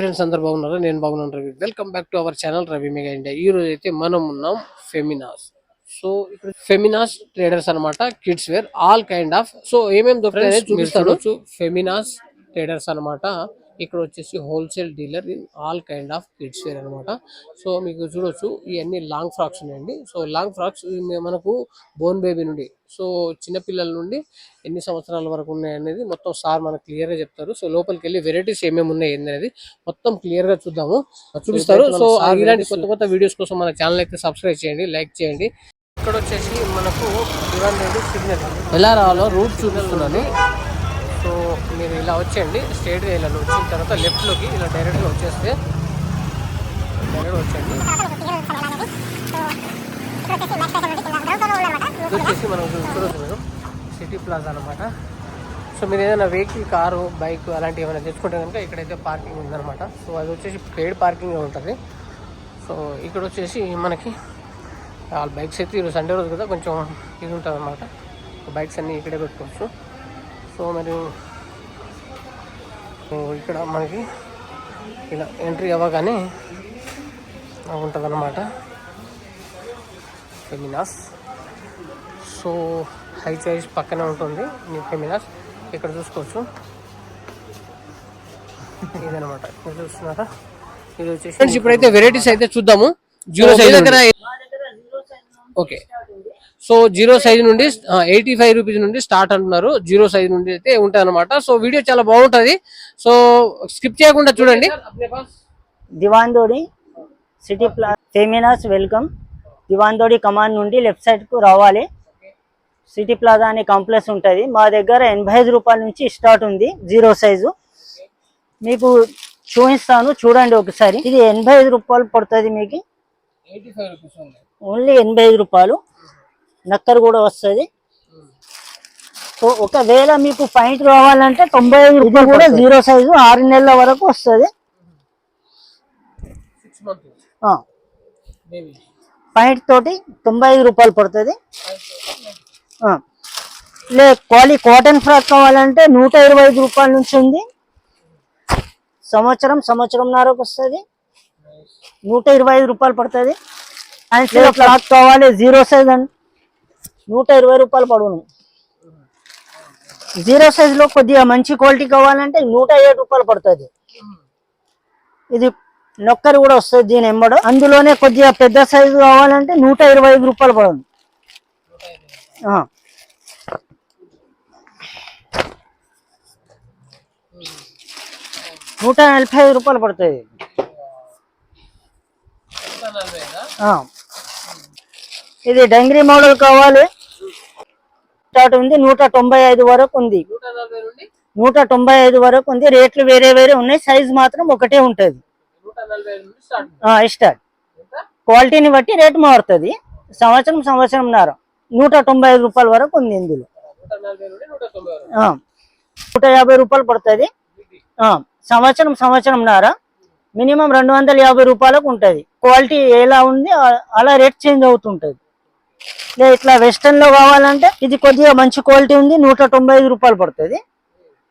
Friends అందరు బాగున్నారు? నేను బాగున్నాను Ravi. Welcome back to our channel Ravi mega India ఈ రోజు అయితే మనం ఉన్నాం ఫెమినాస్ సో ఇప్పుడు ఫెమినాస్ ట్రేడర్స్ అన్నమాట kids wear all kind of so ఏమేమి దొరుకుతాయో చూపిస్తాను. ఫెమినాస్ ట్రేడర్స్ అన్నమాట. ఇక్కడ వచ్చేసి wholesale dealer in all kind of kids wear అనమాట సో మీకు చూడొచ్చు ఇవన్నీ లాంగ్ ఫ్రాక్స్ ఉన్నాయండి. సో లాంగ్ ఫ్రాక్స్ మనకు బోన్ బేబీ నుండి సో చిన్నపిల్లల నుండి ఎన్ని సంవత్సరాల వరకు ఉన్నాయి అనేది మొత్తం సార్ మనకు క్లియర్గా చెప్తారు. సో లోపలికి వెళ్ళి వెరైటీస్ ఏమేమి ఉన్నాయి అనేది మొత్తం క్లియర్గా చూద్దాము. చూపిస్తారు. సో ఇలాంటి కొత్త కొత్త వీడియోస్ కోసం మన ఛానల్ అయితే సబ్స్క్రైబ్ చేయండి లైక్ చేయండి. ఇక్కడ వచ్చేసి మనకు సిగ్నల్ ఎలా రావాలో రూట్ చూపిస్తున్నాను. మీరు ఇలా వచ్చేయండి. స్ట్రైట్గా ఇలా వచ్చిన తర్వాత లెఫ్ట్లోకి ఇలా డైరెక్ట్గా వచ్చేస్తే డైరెక్ట్ వచ్చేయండి. వచ్చేసి మనం చూడొచ్చు మీరు. సిటీ ప్లాజా అనమాట సో మీరు ఏదైనా వెహికల్ కారు బైక్ అలాంటివి ఏమైనా తెచ్చుకుంటే కనుక ఇక్కడైతే పార్కింగ్ ఉందన్నమాట. సో అది వచ్చేసి పెయిడ్ పార్కింగ్ ఉంటుంది. సో ఇక్కడ వచ్చేసి మనకి వాళ్ళ బైక్స్ అయితే ఈరోజు సండే రోజు కదా కొంచెం ఇది ఉంటుంది అనమాట బైక్స్ అన్నీ ఇక్కడే పెట్టుకోవచ్చు. సో మరి ఇక్కడ మనకి ఇలా ఎంట్రీ అవ్వగానే ఉంటుంది అనమాట ఫెమినాస్ సో హై చాయిస్ పక్కనే ఉంటుంది. మీ ఫెమినాస్ ఇక్కడ చూసుకోవచ్చు. ఇదనమాట ఇక్కడ చూస్తున్నారా? ఇది వచ్చేసి ఇప్పుడైతే వెరైటీస్ అయితే చూద్దాము. జీరో సైజ్ దగ్గర ఓకే సో జీరో సైజ్ నుండి ఎయిటీ ఫైవ్ రూపీస్ నుండి స్టార్ట్ అంటున్నారు. జీరో సైజ్ నుండి అయితే ఉంటాయి అనమాట సో వీడియో చాలా బాగుంటది. సో స్కిప్ చేయకుండా చూడండి. దివాందోడి సిటీ ప్లా ఫెమినాస్ వెల్కమ్. దివాందోడి కమాండ్ నుండి లెఫ్ట్ సైడ్కు రావాలి. సిటీ ప్లాజా అనే కాంప్లెక్స్ ఉంటుంది. మా దగ్గర ఎనభై ఐదు రూపాయల నుంచి స్టార్ట్ ఉంది జీరో సైజు. మీకు చూపిస్తాను చూడండి ఒకసారి. ఇది ఎనభై ఐదు రూపాయలు పడుతుంది మీకు. ఎయిటీ ఫైవ్ రూపీస్ ఓన్లీ ఎనభై ఐదు రూపాయలు. నక్కరు కూడా వస్తుంది. సో ఒకవేళ మీకు పాయింట్ కావాలంటే తొంభై ఐదు రూపాయలు కూడా జీరో సైజు ఆరు నెలల వరకు వస్తుంది. పాయింట్ తోటి తొంభై ఐదు రూపాయలు పడుతుంది. ఆ. లే క్వాలి కాటన్ ఫ్రాక్ కావాలంటే నూట ఇరవై ఐదు రూపాయల నుంచి ఉంది. సంవత్సరం సంవత్సరంన్నరకు వస్తుంది. నూట ఇరవై ఐదు రూపాయలు పడుతుంది. అండ్ ఫ్రాక్ కావాలి జీరో సైజ్ అండి నూట ఇరవై రూపాయలు పడును. జీరో సైజ్లో కొద్దిగా మంచి క్వాలిటీ కావాలంటే నూట ఏడు రూపాయలు పడుతుంది. ఇది నొక్కరు కూడా వస్తుంది దీని ఎంబడు. అందులోనే కొద్దిగా పెద్ద సైజు కావాలంటే నూట ఇరవై ఐదు రూపాయలు పడును. నూట నలభై ఐదు రూపాయలు పడుతుంది. ఇది డంగ్రీ మోడల్ కావాలి. స్టార్ట్ ఉంది నూట తొంభై ఐదు వరకు ఉంది. నూట తొంభై ఐదు వరకు ఉంది. రేట్లు వేరే వేరే ఉన్నాయి. సైజ్ మాత్రం ఒకటే ఉంటది. స్టార్ట్ క్వాలిటీని బట్టి రేట్ మారుతుంది. సంవత్సరం సంవత్సరంన్నర. నూట తొంభై ఐదు రూపాయల వరకు ఉంది ఇందులో. నూట యాభై రూపాయలు పడుతుంది. ఆ, సంవత్సరం సంవత్సరంన్నర. మినిమం రెండు వందల యాభై రూపాయలకు ఉంటది. క్వాలిటీ ఎలా ఉంది అలా రేట్ చేంజ్ అవుతుంటది. లే ఇట్లా వెస్టర్న్లో కావాలంటే ఇది కొద్దిగా మంచి క్వాలిటీ ఉంది. నూట తొంభై ఐదు రూపాయలు పడుతుంది.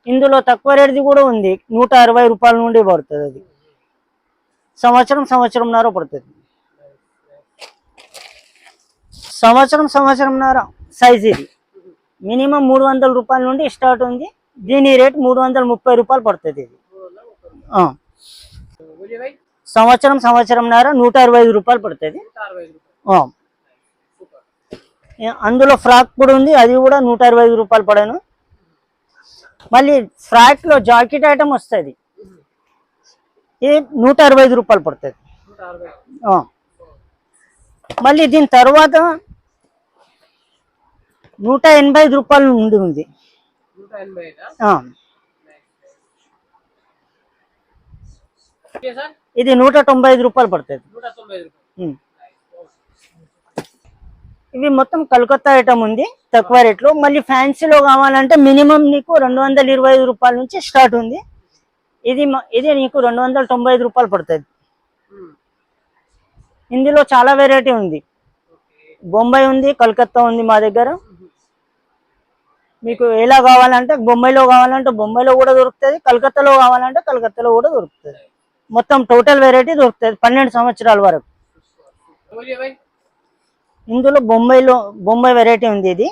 ఇందులో తక్కువ రేట్ది కూడా ఉంది. నూట అరవై రూపాయల నుండి పడుతుంది అది. సంవత్సరం సంవత్సరంన్నర పడుతుంది. సంవత్సరం సంవత్సరంన్నర సైజ్ ఇది. మినిమం మూడు వందల రూపాయల నుండి స్టార్ట్ ఉంది. దీని రేట్ మూడు వందల ముప్పై రూపాయలు పడుతుంది ఇది. సంవత్సరం సంవత్సరంన్నర నూట అరవై ఐదు రూపాయలు పడుతుంది నూట అరవై ఐదు రూపాయలు ఆ. ఏ- అందులో ఫ్రాక్ కూడా ఉంది అది కూడా నూట అరవై ఐదు రూపాయలు పడను. మళ్ళీ ఫ్రాక్లో జాకెట్ ఐటమ్ వస్తుంది. ఇది నూట అరవై ఐదు రూపాయలు పడుతుంది. మళ్ళీ దీని తర్వాత నూట ఎనభై ఐదు రూపాయల నుండి ఉంది. ఇది నూట తొంభై ఐదు రూపాయలు పడుతుంది నూట తొంభై ఐదు రూపాయలు ఉమ్. ఇవి మొత్తం కలకత్తా ఐటమ్ ఉంది తక్కువ రేట్లో. మళ్ళీ ఫ్యాన్సీలో కావాలంటే మినిమం నీకు రెండు వందల ఇరవై ఐదు రూపాయల నుంచి స్టార్ట్ ఉంది. ఇది ఇది నీకు రెండు వందల తొంభై ఐదు రూపాయలు పడుతుంది. ఇందులో చాలా వెరైటీ ఉంది. బొంబాయి ఉంది కలకత్తా ఉంది మా దగ్గర. మీకు ఎలా కావాలంటే బొంబాయిలో కావాలంటే బొంబాయిలో కూడా దొరుకుతుంది కలకత్తాలో కావాలంటే కలకత్తాలో కూడా దొరుకుతుంది. మొత్తం టోటల్ వెరైటీ దొరుకుతుంది పన్నెండు సంవత్సరాల వరకు. ఇందులో బొంబాయిలో బొంబాయి వెరైటీ ఉంది ఇది.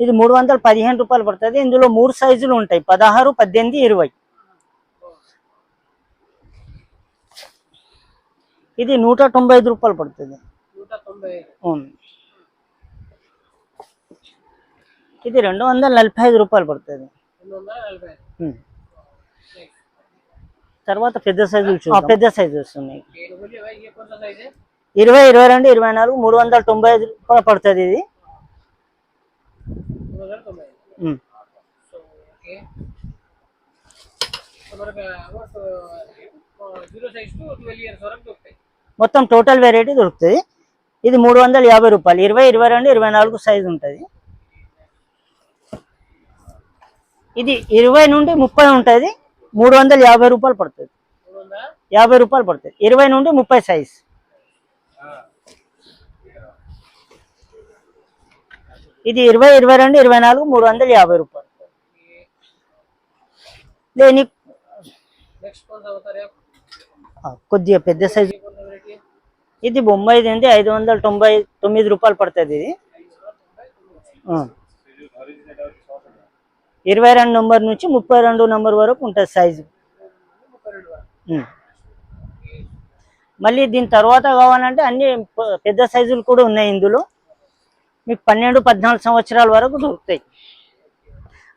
ఇది మూడు వందల పదిహేను రూపాయలు పడుతుంది. ఇందులో మూడు సైజులు ఉంటాయి. పదహారు పద్దెనిమిది ఇరవై. ఇది నూట తొంభై ఐదు రూపాయలు పడుతుంది. ఇది రెండు వందల నలభై ఐదు రూపాయలు పడుతుంది. తర్వాత పెద్ద. ఆ, పెద్ద సైజు వస్తున్నాయి. ఇరవై ఇరవై రెండు ఇరవై నాలుగు మూడు వందల తొంభై ఐదు రూపాయలు పడుతుంది ఇది. మొత్తం టోటల్ వెరైటీ దొరుకుతుంది. ఇది మూడు వందల యాభై రూపాయలు. ఇరవై ఇరవై రెండు ఇరవై నాలుగు సైజు ఉంటుంది. ఇది ఇరవై నుండి ముప్పై ఉంటుంది. మూడు వందల యాభై రూపాయలు పడుతుంది. యాభై రూపాయలు పడుతుంది. ఇరవై నుండి ముప్పై సైజు ఇది ఇరవై ఇరవై రెండు ఇరవై నాలుగు మూడు వందల యాభై రూపాయలు. లేని కొద్దిగా పెద్ద సైజు. ఇది బొంబాయి ఐదు వందల తొంభై తొమ్మిది రూపాయలు పడుతుంది ఇది. ఇరవై రెండు నెంబర్ నుంచి ముప్పై రెండు నెంబర్ వరకు ఉంటుంది సైజు. మళ్ళీ దీని తర్వాత కావాలంటే అన్ని పెద్ద సైజులు కూడా ఉన్నాయి ఇందులో. మీకు పన్నెండు పద్నాలుగు సంవత్సరాల వరకు దొరుకుతాయి.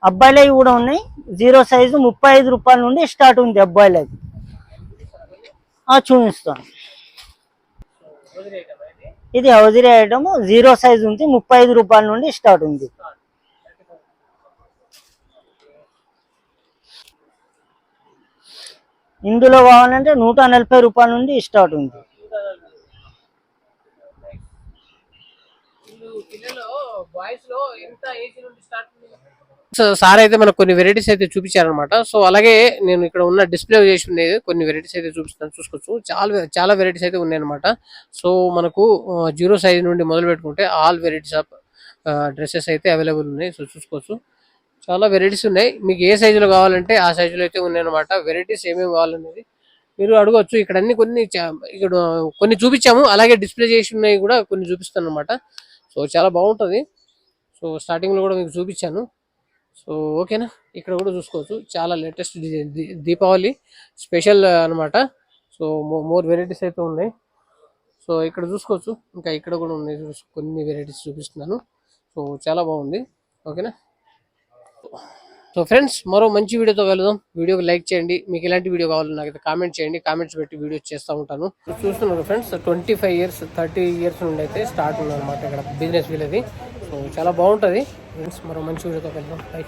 అబ్బాయిలవి కూడా ఉన్నాయి. జీరో సైజు ముప్పై ఐదు రూపాయల నుండి స్టార్ట్ ఉంది అబ్బాయిలవి ఆ, చూపిస్తాను. ఇది హౌజరీ ఐటమ్. జీరో సైజ్ ఉంది. ముప్పై ఐదు రూపాయల నుండి స్టార్ట్ ఉంది. ఇందులో కావాలంటే నూట నలభై రూపాయల నుండి స్టార్ట్ ఉంది. వీళ్ళు పిల్లలు బాయ్స్లో ఎంత ఏజ్ నుండి స్టార్ట్ సార్ అయితే మనకు కొన్ని వెరైటీస్ అయితే చూపించారనమాట సో అలాగే నేను ఇక్కడ ఉన్న డిస్ప్లే చేసి ఉండేది కొన్ని వెరైటీస్ అయితే చూపిస్తాను. చూసుకోవచ్చు. చాలా చాలా వెరైటీస్ అయితే ఉన్నాయన్నమాట. సో మనకు జీరో సైజ్ నుండి మొదలు పెట్టుకుంటే ఆల్ వెరైటీస్ ఆఫ్ డ్రెస్సెస్ అయితే అవైలబుల్ ఉన్నాయి. సో చూసుకోవచ్చు. చాలా వెరైటీస్ ఉన్నాయి. మీకు ఏ సైజులో కావాలంటే ఆ సైజులో అయితే ఉన్నాయన్నమాట. వెరైటీస్ ఏమేమి కావాలనేది మీరు అడగవచ్చు ఇక్కడ అన్ని కొన్ని చా- ఇక్కడ కొన్ని చూపించాము. అలాగే డిస్ప్లే చేసి ఉన్నాయి కూడా కొన్ని చూపిస్తాను అనమాట సో చాలా బాగుంటుంది. సో స్టార్టింగ్లో కూడా మీకు చూపించాను. సో ఓకేనా? ఇక్కడ కూడా చూసుకోవచ్చు. చాలా లేటెస్ట్ డిజైన్ దీపావళి స్పెషల్ అన్నమాట. సో మోర్ వెరైటీస్ అయితే ఉన్నాయి. సో ఇక్కడ చూసుకోవచ్చు. ఇంకా ఇక్కడ కూడా ఉన్నాయి. కొన్ని వెరైటీస్ చూపిస్తున్నాను. సో చాలా బాగుంది. ఓకేనా? సో ఫ్రెండ్స్ మరో మంచి వీడియోతో వెళ్దాం. వీడియోకి లైక్ చేయండి. మీకు ఎలాంటి వీడియో కావాలో నాకైతే కామెంట్ చేయండి. కామెంట్స్ పెట్టి వీడియో చేస్తూ ఉంటాను. చూస్తున్నాను friends twenty five years thirty years నుండి అయితే స్టార్ట్ ఉందన్నమాట ఇక్కడ బిజినెస్ వీళ్ళది. సో చాలా బాగుంటుంది. ఫ్రెండ్స్ మరో మంచి వీడియోతో వెళ్దాం. బై